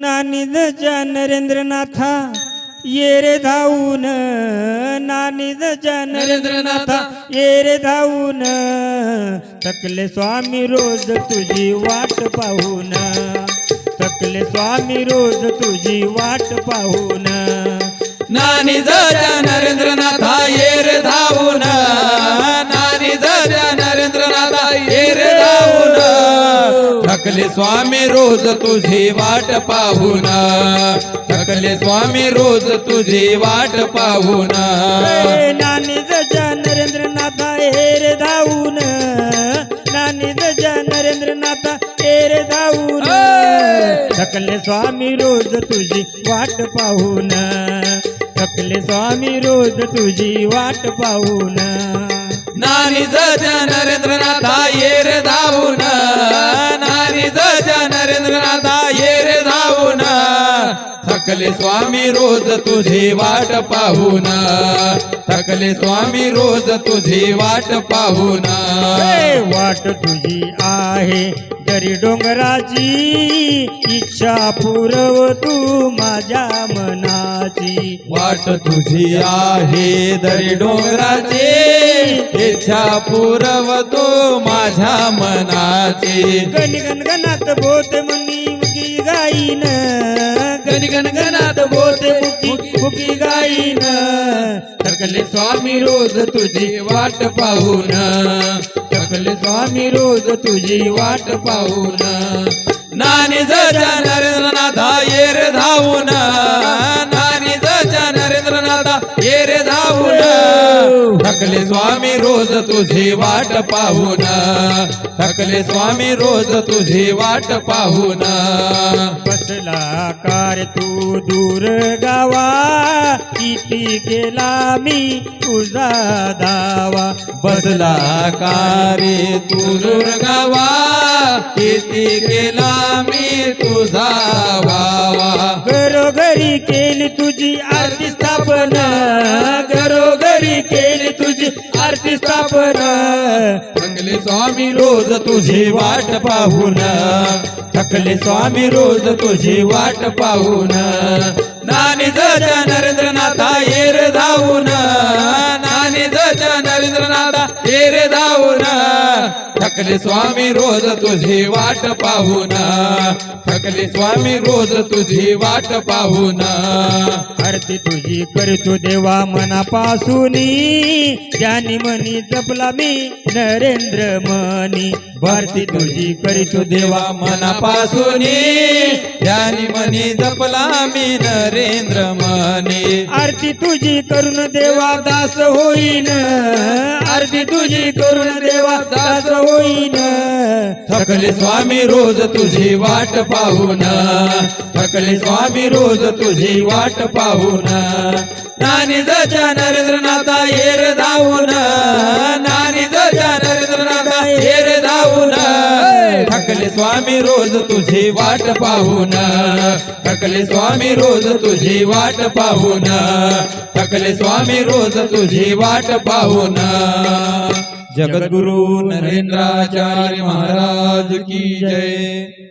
नानिदच्या नरेंद्रनाथा ये रे धावून नानिदच्या नरेंद्रनाथा ये रे धावून थकले स्वामी रोज तुझी वाट पाहून थकले स्वामी रोज तुझी वाट पाहून. नानी नरेंद्रनाथा ये रे स्वामी रोज तुझी वाट पाहून. थकले स्वामी रोज तुझी वाट पाहून. नानिदच्या नरेंद्रनाथा ये रे धावून. नानिदच्या नरेंद्रनाथा ये रे धावून. थकले स्वामी रोज तुझी वाट पाहून. थकले स्वामी रोज तुझी वाट पाहून. नानी जजा नरेंद्रनाथा ये रे धावून. थकले स्वामी रोज तुझी वाट पाहून. थकले स्वामी रोज तुझी वाट पाहून. वाट तुझी आहे दरी डोंगराची इच्छा पुरव तू माझ्या मनाची. वाट तुझी आहे दरी डोंगराची इच्छा पुरव तू माझ्या मनाची. गण गण गणात बोत मनी गाईन. गण बोलते गणात बोत मुकी गाईन. थकले स्वामी रोज तुझी वाट पाहून. थकले स्वामी रोज तुझी वाट पाहून. नानी जजा नरेंद्रनाथा येर धावून. नानी जजा नरेंद्रनाथा येर धावून. थकले स्वामी रोज तुझी वाट पाहून. थकले स्वामी रोज तुझी वाट पाहून. बसला कार तू दूर गावा. किती केला मी तुझा दावा. बसला कारे तू दुर्गावा किती केला मी तुझा वावा. घरोघरी केली तुझी आरती स्थापना. आरती स्थापना थकले स्वामी रोज तुझी वाट पाहून। थकले स्वामी रोज तुझी वाट पाहून। नानी जजा नरेंद्रनाथा येर रे धावून। नानी जजा नरेंद्रनाथा येर रे धावून। थकले स्वामी रोज तुझी वाट पाहून। थकले स्वामी रोज तुझी वाट पाहून। आरती तुझी करतो देवा मनापासून ज्ञानी मनी जपला मी नरेंद्र मनी भारती तुझी करीतो देवा मनापासून ज्ञानी मनी जपला मी नरेंद्र मनी आरती तुझी करून देवा दास होईन. आरती तुझी करून देवा दास होईन. थकले स्वामी रोज तुझी वाट पाहून. थकले स्वामी रोज तुझी वाट पाहून. नानी जजा नरेंद्रनाथा येर धावून. नानी जजा नरेंद्रनाथा येर धावून. थकले स्वामी रोज तुझी वाट पाहून. थकले स्वामी रोज तुझी वाट पाहून. थकले स्वामी रोज तुझी वाट पाहून. जगद्गुरु नरेंद्राचार्य महाराज की जय.